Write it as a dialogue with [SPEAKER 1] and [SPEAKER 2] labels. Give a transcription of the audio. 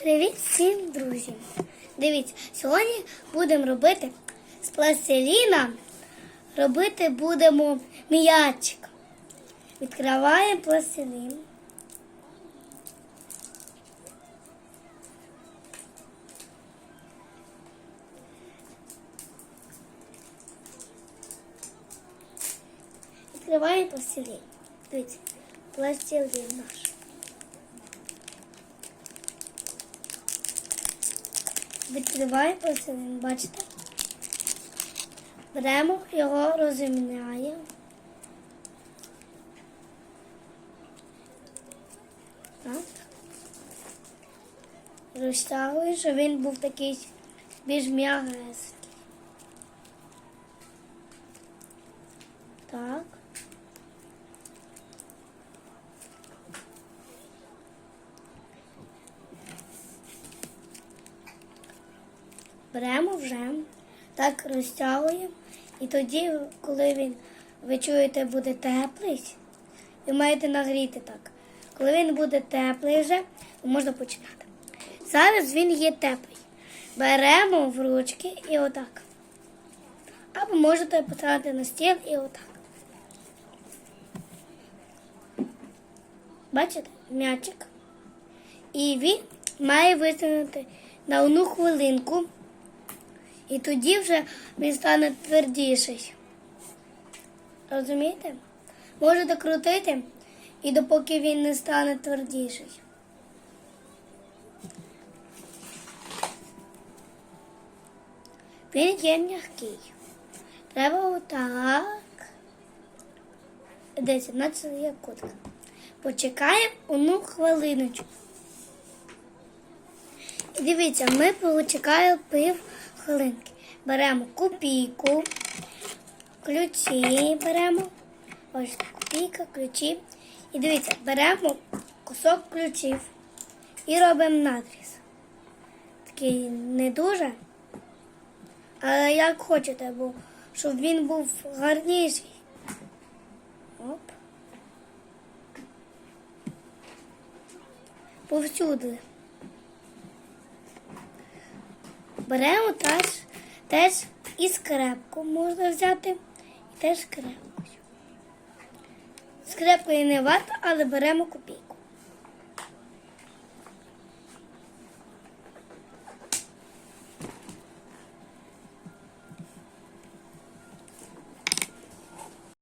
[SPEAKER 1] Привіт всім друзям! Дивіться, сьогодні будемо робити з пластиліна. Робити будемо м'ячик. Відкриваємо пластилін. Відкриваємо пластилін. Дивіться, пластилін наш. Відкриваємо пластилин, бачите? Беремо його, розімняємо. Так. Розтягую, щоб він був такий більш м'ягесенький. Так. Беремо вже, так розтягуємо. І тоді, коли він, ви чуєте, буде теплий, ви маєте нагріти так. Коли він буде теплий вже, можна починати. Зараз він є теплий. Беремо в ручки і отак. Або можете поставити на стіл і отак. Бачите, м'ячик. І він має витягнути на одну хвилинку. І тоді вже він стане твердіший. Розумієте? Можете крутити, і допоки він не стане твердіший. Він є м'який. Треба отак. Десь, наче є кутка. Почекаємо одну хвилиночку. І дивіться, ми почекаємо пів хвилинки. Беремо копійку, ключі беремо. Ось копійка, ключі. І дивіться, беремо кусок ключів і робимо надріз. Такий не дуже. Але як хочете, бо щоб він був гарніший. Оп. Повсюди. Беремо теж, теж і скрепку можна взяти, і теж скрепку. Скрепкою не варто, але беремо копійку.